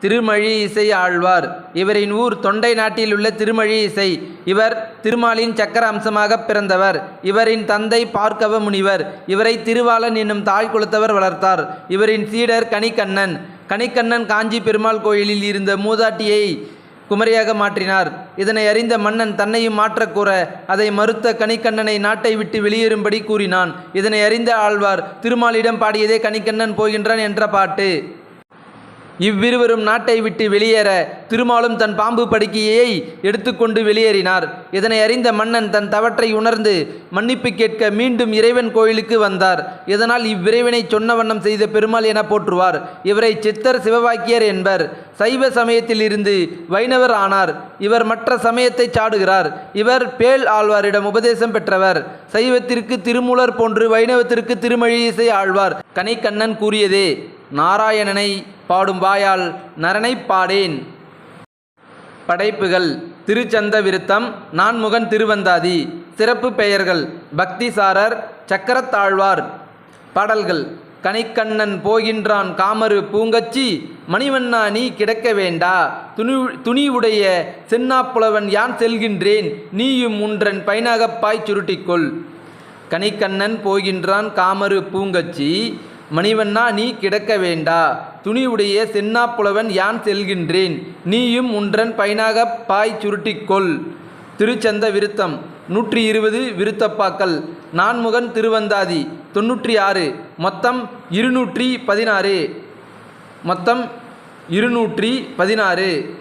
திருமழி இசை ஆழ்வார். இவரின் ஊர் தொண்டை நாட்டில் உள்ள திருமழி இசை. இவர் திருமாலின் சக்கர அம்சமாக பிறந்தவர். இவரின் தந்தை பார்க்கவ முனிவர். இவரை திருவாளன் என்னும் தாய் குலத்தவர் வளர்த்தார். இவரின் சீடர் கனிக்கண்ணன். கனிக்கண்ணன் காஞ்சி பெருமாள் கோயிலில் இருந்த மூதாட்டியை குமரியாக மாற்றினார். இதனை அறிந்த மன்னன் தன்னையும் மாற்றக் கூற அதை மறுத்த கனிக்கண்ணனை நாட்டை விட்டு வெளியேறும்படி கூறினான். இதனை அறிந்த ஆழ்வார் திருமாலிடம் பாடியதே கனிக்கண்ணன் போகின்றான் என்ற பாட்டு. இவ்விருவரும் நாட்டை விட்டு வெளியேற திருமாலும் தன் பாம்பு படுக்கையை எடுத்துக்கொண்டு வெளியேறினார். இதனை அறிந்த மன்னன் தன் தவற்றை உணர்ந்து மன்னிப்பு கேட்க மீண்டும் இறைவன் கோயிலுக்கு வந்தார். இதனால் இவ்விரைவனை சொன்ன வண்ணம் செய்த பெருமாள் என போற்றுவார். இவரை சித்தர் சிவவாக்கியர் என்பர். சைவ சமயத்தில் இருந்து வைணவர் ஆனார். இவர் மற்ற சமயத்தை சாடுகிறார். இவர் பேல் ஆழ்வாரிடம் உபதேசம் பெற்றவர். சைவத்திற்கு திருமூலர் போன்று வைணவத்திற்கு திருமழிசை ஆழ்வார். கனைக்கண்ணன் கூறியதே நாராயணனை பாடும் வாயால் நரனை பாடேன். படைப்புகள் திருச்சந்த விருத்தம் நான்முகன் திருவந்தாதி சிறப்பு பெயர்கள் பக்திசாரர் சக்கரத்தாழ்வார் பாடல்கள் கனிக்கண்ணன் போகின்றான் காமரு பூங்கச்சி மணிவண்ணா நீ கிடக்க வேண்டா துணி துணிவுடைய சென்னாப்புலவன் யான் செல்கின்றேன் நீயும் உன்றன் பைனாகப்பாய் சுருட்டிக்கொள். கனிக்கண்ணன் போகின்றான் காமரு பூங்கச்சி மணிவண்ணா நீ கிடக்க வேண்டா. துணிவுடைய சென்னாப்புலவன் யான் செல்கின்றேன்? நீயும் உன்றன் பயனாகப் பாய் சுருட்டிக்கொள். திருச்சந்த விருத்தம். நூற்றி இருபது விருத்தப்பாக்கள். நான்முகன் திருவந்தாதி. தொன்னூற்றி ஆறு. மொத்தம் இருநூற்றி பதினாறு. மொத்தம் இருநூற்றி பதினாறு.